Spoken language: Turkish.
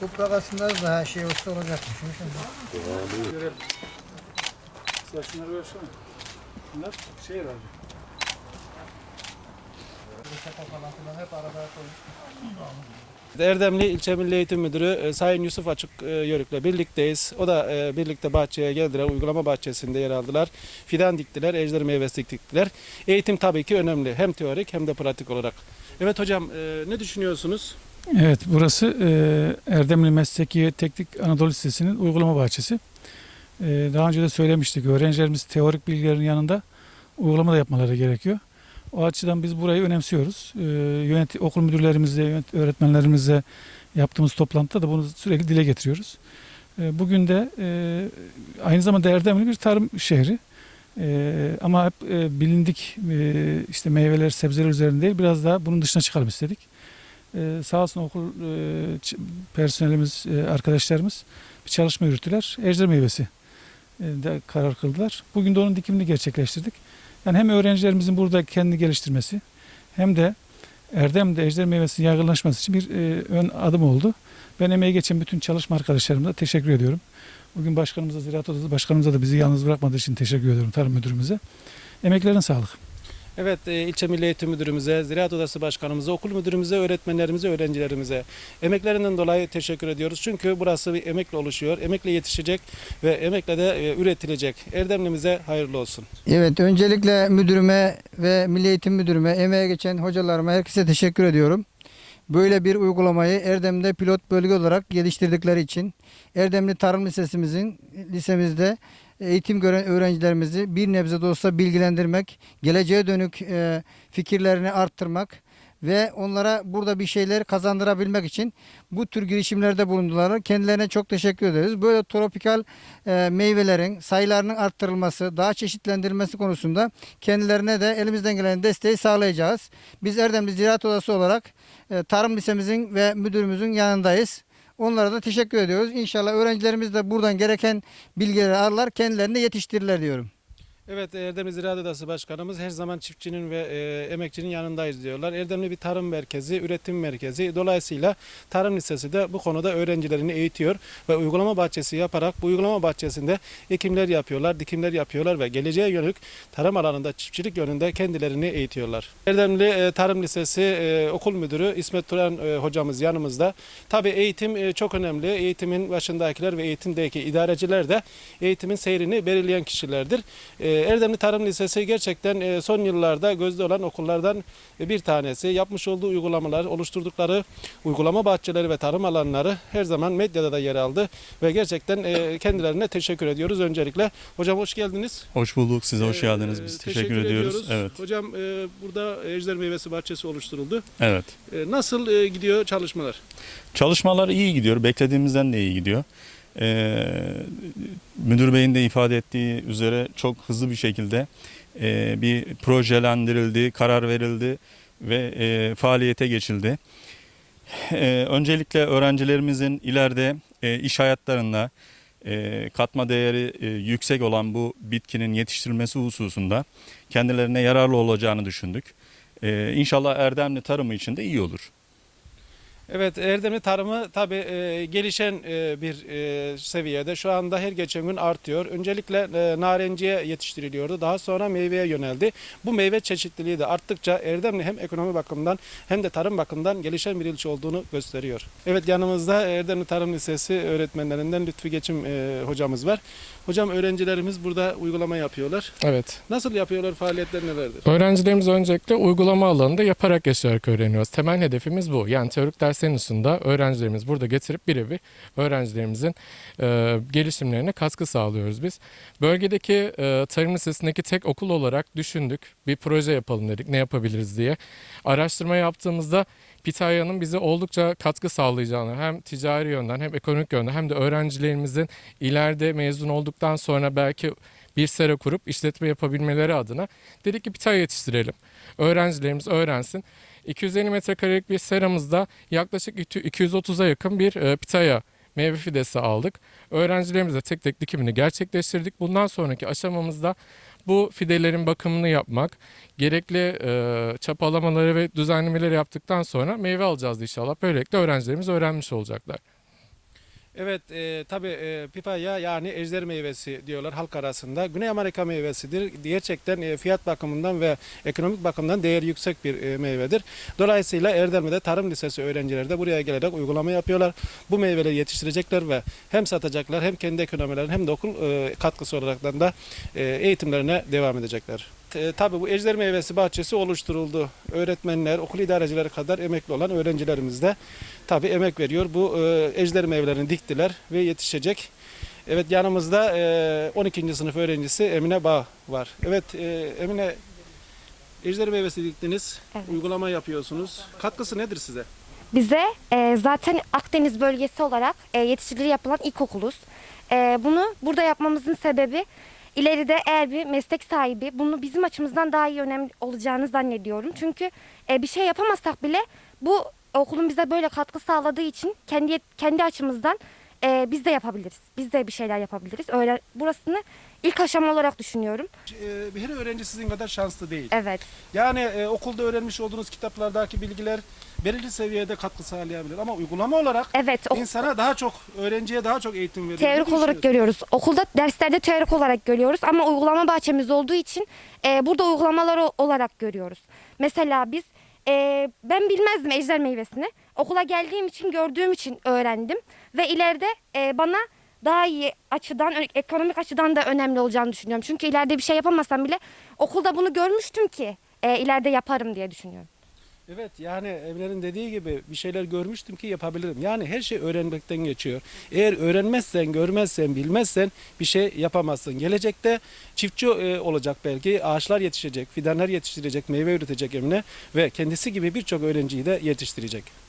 Toprak aslında daha şey olsa olacakmış. Görelim. Sen şunları versene. Bunlar şey herhalde. Hep arada koyup. Erdemli İlçe Milli Eğitim Müdürü e, Sayın Yusuf Açık e, Yörük'le birlikteyiz. O da e, birlikte bahçeye geldiler, uygulama bahçesinde yer aldılar. Fidan diktiler, ejder meyvesi diktiler. Eğitim tabii ki önemli. Hem teorik hem de pratik olarak. Evet hocam ne düşünüyorsunuz? Evet burası e, Erdemli Mesleki Teknik Anadolu Lisesi'nin uygulama bahçesi. E, daha önce de söylemiştik öğrencilerimiz teorik bilgilerin yanında uygulama da yapmaları gerekiyor. O açıdan biz burayı önemsiyoruz. E, yönet okul müdürlerimizle, yönet öğretmenlerimizle yaptığımız toplantıda da bunu sürekli dile getiriyoruz. E, bugün de e, aynı zamanda Erdemli bir tarım şehri. E, ama hep e, bilindik e, işte meyveler, sebzeler üzerinde değil biraz daha bunun dışına çıkalım istedik. Ee, sağ olsun okul e, personelimiz, e, arkadaşlarımız bir çalışma yürüttüler. Ejder meyvesi e, de karar kıldılar. Bugün de onun dikimini gerçekleştirdik. Yani hem öğrencilerimizin burada kendini geliştirmesi hem de Erdem'de ejder meyvesinin yaygınlaşması için bir ön adım oldu. Ben emeği geçen bütün çalışma arkadaşlarıma da teşekkür ediyorum. Bugün başkanımıza, Ziraat Odası başkanımıza da bizi yalnız bırakmadığı için teşekkür ediyorum tarım müdürümüze. Emeklerine sağlık. Evet e, İlçe Milli Eğitim Müdürümüze, Ziraat Odası Başkanımıza, okul müdürümüze, öğretmenlerimize, öğrencilerimize emeklerinden dolayı teşekkür ediyoruz. Çünkü burası bir emekle oluşuyor. Emekle yetişecek ve emekle de e, üretilecek. Erdemlimize hayırlı olsun. Evet öncelikle müdürüme ve Milli Eğitim Müdürüme, emeğe geçen hocalarıma herkese teşekkür ediyorum. Böyle bir uygulamayı Erdem'de pilot bölge olarak geliştirdikleri için Erdemli Tarım Lisesimizin lisemizde eğitim gören öğrencilerimizi bir nebze de olsa bilgilendirmek, geleceğe dönük e, fikirlerini arttırmak ve onlara burada bir şeyler kazandırabilmek için bu tür girişimlerde bulundular. Kendilerine çok teşekkür ederiz. Böyle tropikal e, meyvelerin sayılarının arttırılması, daha çeşitlendirilmesi konusunda kendilerine de elimizden gelen desteği sağlayacağız. Biz Erdemli Ziraat Odası olarak e, Tarım Lisemizin ve müdürümüzün yanındayız. Onlara da teşekkür ediyoruz. İnşallah öğrencilerimiz de buradan gereken bilgileri alırlar, kendilerini yetiştirirler diyorum. Evet Erdemli Ziraat Odası Başkanımız her zaman çiftçinin ve e, emekçinin yanındayız diyorlar. Erdemli bir tarım merkezi, üretim merkezi. Dolayısıyla Tarım Lisesi de bu konuda öğrencilerini eğitiyor ve uygulama bahçesi yaparak bu uygulama bahçesinde ekimler yapıyorlar, dikimler yapıyorlar ve geleceğe yönelik tarım alanında çiftçilik yönünde kendilerini eğitiyorlar. Erdemli e, Tarım Lisesi e, okul müdürü İsmet Turan e, hocamız yanımızda. Tabii eğitim e, çok önemli. Eğitimin başındakiler ve eğitimdeki idareciler de eğitimin seyrini belirleyen kişilerdir. E, Erdemli Tarım Lisesi gerçekten e, son yıllarda gözde olan okullardan bir tanesi. Yapmış olduğu uygulamalar, oluşturdukları uygulama bahçeleri ve tarım alanları her zaman medyada da yer aldı ve gerçekten e, kendilerine teşekkür ediyoruz öncelikle. Hocam hoş geldiniz. Hoş bulduk. Size hoş Ee, geldiniz. Biz teşekkür, ediyoruz. ediyoruz. Evet. Hocam e, burada Ejder Meyvesi Bahçesi oluşturuldu. Evet. Nasıl gidiyor çalışmalar? Çalışmalar iyi gidiyor. Beklediğimizden de iyi gidiyor. Ee, müdür beyin de ifade ettiği üzere çok hızlı bir şekilde e, bir projelendirildi, karar verildi ve e, faaliyete geçildi. Ee, öncelikle öğrencilerimizin ileride e, iş hayatlarında e, katma değeri e, yüksek olan bu bitkinin yetiştirilmesi hususunda kendilerine yararlı olacağını düşündük. Ee, inşallah Erdemli tarımı için de iyi olur. Evet Erdemli tarımı tabii e, gelişen e, bir e, seviyede şu anda her geçen gün artıyor. Öncelikle e, narenciye yetiştiriliyordu. Daha sonra meyveye yöneldi. Bu meyve çeşitliliği de arttıkça Erdemli hem ekonomi bakımından hem de tarım bakımından gelişen bir ilçe olduğunu gösteriyor. Evet yanımızda Erdemli Tarım Lisesi öğretmenlerinden Lütfü Geçim e, hocamız var. Hocam öğrencilerimiz burada uygulama yapıyorlar. Evet. Nasıl yapıyorlar? Faaliyetler nelerdir? Öğrencilerimiz öncelikle uygulama alanında yaparak yaşayarak öğreniyoruz. Temel hedefimiz bu. Yani teorik derslerin dışında öğrencilerimiz burada getirip birebir öğrencilerimizin e, gelişimlerine katkı sağlıyoruz biz. Bölgedeki e, tarım lisesindeki tek okul olarak düşündük. Bir proje yapalım dedik ne yapabiliriz diye. Araştırma yaptığımızda Pitaya'nın bize oldukça katkı sağlayacağını hem ticari yönden hem ekonomik yönden hem de öğrencilerimizin ileride mezun olduktan sonra belki bir sera kurup işletme yapabilmeleri adına dedik ki Pitaya yetiştirelim. Öğrencilerimiz öğrensin. 250 metrekarelik bir seramızda yaklaşık 230'a yakın bir e, pitaya meyve fidesi aldık. Öğrencilerimize tek tek dikimini gerçekleştirdik. Bundan sonraki aşamamızda bu fidelerin bakımını yapmak, gerekli e, çapalamaları ve düzenlemeleri yaptıktan sonra meyve alacağız inşallah. Böylelikle öğrencilerimiz öğrenmiş olacaklar. Evet e, tabii e, pipaya yani ejder meyvesi diyorlar halk arasında. Güney Amerika meyvesidir. Gerçekten e, fiyat bakımından ve ekonomik bakımdan değeri yüksek bir e, meyvedir. Dolayısıyla Erdemli'de Tarım Lisesi öğrencileri de buraya gelerek uygulama yapıyorlar. Bu meyveleri yetiştirecekler ve hem satacaklar hem kendi ekonomilerini hem de okul e, katkısı olaraktan da e, eğitimlerine devam edecekler. E, tabii bu ejder meyvesi bahçesi oluşturuldu. Öğretmenler, okul idarecileri kadar emekli olan öğrencilerimiz de tabii emek veriyor. Bu e, ejder meyvelerini diktiler ve yetişecek. Evet yanımızda e, 12. sınıf öğrencisi Emine Bağ var. Evet e, Emine ejder meyvesi diktiniz. Evet. Uygulama yapıyorsunuz. Katkısı nedir size? Bize e, zaten Akdeniz bölgesi olarak e, yetiştirici yapılan ilk okuluz. E, bunu burada yapmamızın sebebi ileride eğer bir meslek sahibi bunu bizim açımızdan daha iyi önemli olacağını zannediyorum. Çünkü e, bir şey yapamazsak bile bu okulun bize böyle katkı sağladığı için kendi kendi açımızdan e, biz de yapabiliriz. Biz de bir şeyler yapabiliriz. Öyle burasını ilk aşama olarak düşünüyorum. E, bir öğrenci sizin kadar şanslı değil. Evet. Yani e, okulda öğrenmiş olduğunuz kitaplardaki bilgiler belirli seviyede katkı sağlayabilir ama uygulama olarak Evet. o- insana daha çok öğrenciye daha çok eğitim veriyor. Teorik olarak görüyoruz. Okulda derslerde teorik olarak görüyoruz ama uygulama bahçemiz olduğu için e, burada uygulamalar olarak görüyoruz. Mesela biz e, ben bilmezdim ejder meyvesini. Okula geldiğim için gördüğüm için öğrendim ve ileride e, bana daha iyi açıdan ekonomik açıdan da önemli olacağını düşünüyorum. Çünkü ileride bir şey yapamasam bile okulda bunu görmüştüm ki e, ileride yaparım diye düşünüyorum. Evet yani Emre'nin dediği gibi bir şeyler görmüştüm ki yapabilirim. Yani her şey öğrenmekten geçiyor. Eğer öğrenmezsen, görmezsen, bilmezsen bir şey yapamazsın. Gelecekte çiftçi e, olacak belki, ağaçlar yetişecek, fidanlar yetiştirecek, meyve üretecek Emre ve kendisi gibi birçok öğrenciyi de yetiştirecek.